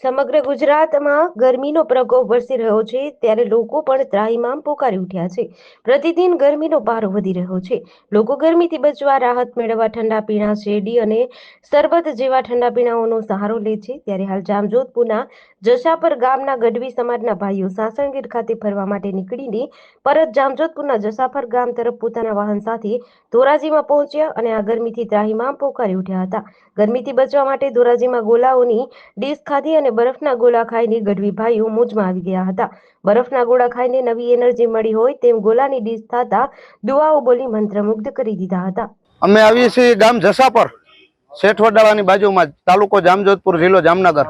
સમગ્ર ગુજરાતમાં ગરમીનો પ્રકોપ વરસી રહ્યો છે, ત્યારે લોકો પણ ત્રાહીમામ પોકારી ઉઠ્યા છે. પ્રતિદિન ગરમીનો પારો વધી રહ્યો છે. લોકો ગરમીથી બચવા, રાહત મેળવવા ઠંડા પીણા શેરડી અને શરબત જેવા ઠંડા પીણાઓનો સહારો લે છે. ત્યારે હાલ જામજોધપુરના જશાપર ગામના ગઢવી સમાજના ભાઈઓ સાસણગીર ખાતે ફરવા માટે નીકળીને પરત જામજોધપુરના જસાફર ગામ તરફ પોતાના વાહન સાથે ધોરાજીમાં પહોંચ્યા અને આ ગરમીથી ત્રાહીમામ પોકારી ઉઠ્યા હતા. ગરમીથી બચવા માટે ધોરાજીમાં ગોલાઓની ડીશ ખાધી અને બરફના ગોળા ખાઈને ગઢવી ભાઈઓ મોજમાં આવી ગયા હતા. બરફના ગોળા ખાઈને નવી એનર્જી મળી હોય તેમ ગોલાની ડીશ થતા દુઆઓ બોલી મંત્રમુગ્ધ કરી દીધા હતા. અમે આવીએ છીએ ગામ જસાપર શેઠવડાળાની બાજુમાં, તાલુકો જામજોધપુર, જિલ્લો જામનગર.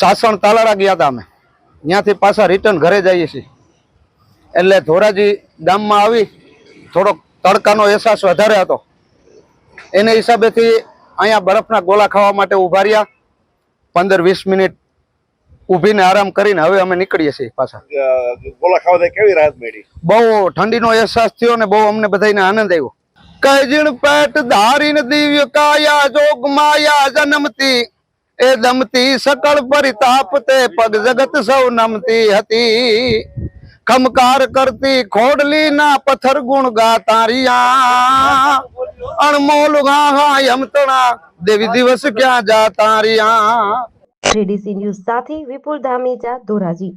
સાસણ તાલાળા ગયા હતા અમે. ત્યાંથી પાછા રિટર્ન ઘરે જઈએ છીએ. એટલે ધોરાજી ગામમાં આવી, થોડોક તડકાનો અહેસાસ વધારે હતો. એને હિસાબેથી અહીંયા બરફના ગોળા ખાવા માટે ઊભા રહ્યા. પંદર વીસ મિનિટ ઊભીને આરામ કરીને હવે અમે નીકળીએ છીએ પાછા. કેવી રાહત મળી? બહુ ઠંડીનો અહેસાસ થયો ને બહુ અમને બધાને આનંદ આવ્યો. કજણ પેટ ધારીને દિવ્ય કાયા જોગ માયા જન્મતી. એ દમતી સકળ પરિતાપ તે પગ જગત સૌ નમતી હતી. ખમકાર કરતી ખોડલી ના પથ્થર ગુણ ગા તારિયા અણમોલ ગા હા યમતણા દેવી દિવસ ક્યાં જા તારિયા જેડીસી ન્યૂઝ સાથે વિપુલ ધામેચા ધોરાજી.